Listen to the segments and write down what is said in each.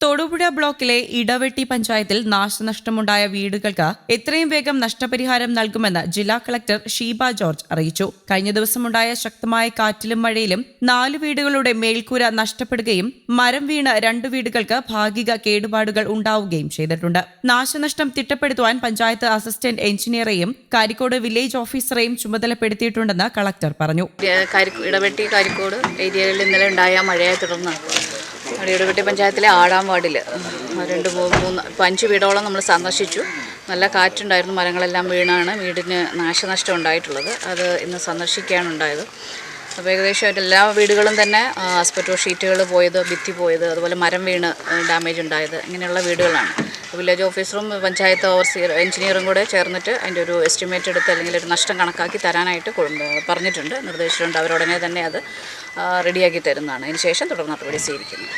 തൊടുപുഴ ബ്ലോക്കിലെ ഇടവെട്ടി പഞ്ചായത്തിൽ നാശനഷ്ടമുണ്ടായ വീടുകൾക്ക് എത്രയും വേഗം നഷ്ടപരിഹാരം നൽകുമെന്ന് ജില്ലാ കളക്ടർ ഷീബ ജോർജ് അറിയിച്ചു. കഴിഞ്ഞ ദിവസമുണ്ടായ ശക്തമായ കാറ്റിലും മഴയിലും നാല് വീടുകളുടെ മേൽക്കൂര നഷ്ടപ്പെടുകയും മരം വീണ് രണ്ടു വീടുകൾക്ക് ഭാഗിക കേടുപാടുകൾ ഉണ്ടാവുകയും ചെയ്തിട്ടുണ്ട്. നാശനഷ്ടം തിട്ടപ്പെടുത്തുവാൻ പഞ്ചായത്ത് അസിസ്റ്റന്റ് എഞ്ചിനീയറെയും കാരിക്കോട് വില്ലേജ് ഓഫീസറെയും ചുമതലപ്പെടുത്തിയിട്ടുണ്ടെന്ന് കളക്ടർ പറഞ്ഞു. ഇടവെട്ടി കാരിക്കോട് ഏരിയകളിൽ ഇന്നലെ ഉണ്ടായ മഴയെ തുടർന്ന് ഇടവെട്ടി പഞ്ചായത്തിലെ ആടാം വാർഡിൽ രണ്ട് മൂന്ന് അഞ്ച് വീടോളം നമ്മൾ സന്ദർശിച്ചു. നല്ല കാറ്റുണ്ടായിരുന്നു മരങ്ങളെല്ലാം വീണാണ് വീടിന് നാശനഷ്ടം ഉണ്ടായിട്ടുള്ളത്. അത് ഇന്ന് സന്ദർശിക്കുകയാണ് ഉണ്ടായത്. അപ്പോൾ ഏകദേശം എല്ലാ വീടുകളും തന്നെ ആസ്പെറ്റോ ഷീറ്റുകൾ പോയത് ഭിത്തി പോയത് അതുപോലെ മരം വീണ് ഡാമേജ് ഉണ്ടായത് ഇങ്ങനെയുള്ള വീടുകളാണ്. വില്ലേജ് ഓഫീസറും പഞ്ചായത്ത് ഓവർസിയർ എഞ്ചിനീയറും കൂടെ ചേർന്നിട്ട് അതിന്റെ ഒരു എസ്റ്റിമേറ്റ് എടുത്ത് അല്ലെങ്കിൽ ഒരു നഷ്ടം കണക്കാക്കി തരാനായിട്ട് പറഞ്ഞിട്ടുണ്ട്. നിർദ്ദേശിച്ചിട്ടുണ്ട്. അവരുടനെ തന്നെ അത് റെഡിയാക്കി തരുന്നതാണ്. അതിന് ശേഷം തുടർ നടപടി സ്വീകരിക്കുന്നു.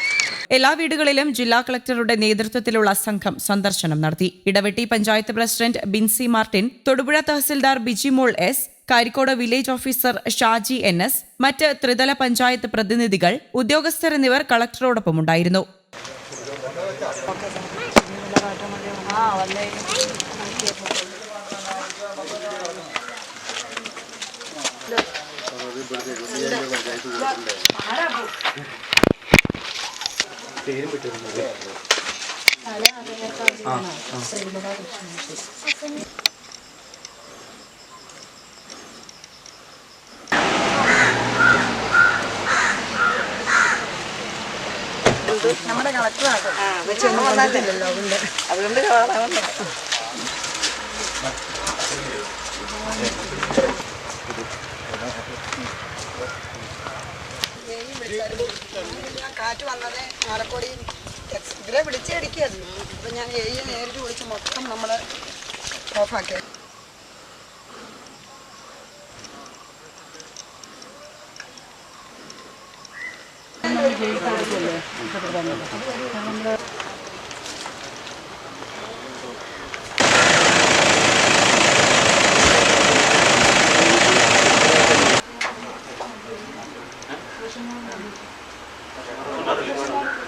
എല്ലാ വീടുകളിലും ജില്ലാ കളക്ടറുടെ നേതൃത്വത്തിലുള്ള സംഘം സന്ദർശനം നടത്തി. Idavetty panchayat president Binsy Martin Thodupuzha tahsildar Bijimol S Karikode village officer Shaji N S മറ്റ് ത്രിതല പഞ്ചായത്ത് പ്രതിനിധികൾ ഉദ്യോഗസ്ഥർ എന്നിവർ ആ വന്നേ പേരും പറ്റുന്നുണ്ട് ആ ആ. കളക്ടറോടൊപ്പമുണ്ടായിരുന്നു ഞാൻ കാറ്റ് വന്നത് ആലക്കോടി ഇതിലെ വിളിച്ചടിക്കായിരുന്നു അപ്പം ഞാൻ എയ്യെ നേരിട്ട് വിളിച്ച് മൊത്തം നമ്മൾ 네, 들어갑니다. 감사합니다. 감사합니다.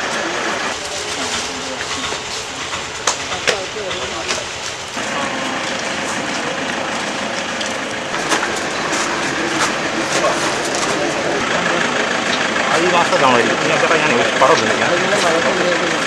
ഈ മാസത്താണോ ഞാൻ ചേട്ടാ ഞാൻ പടം വിളിക്കാം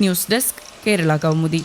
ന്യൂസ് ഡെസ്ക് കേരള കൗമുദി.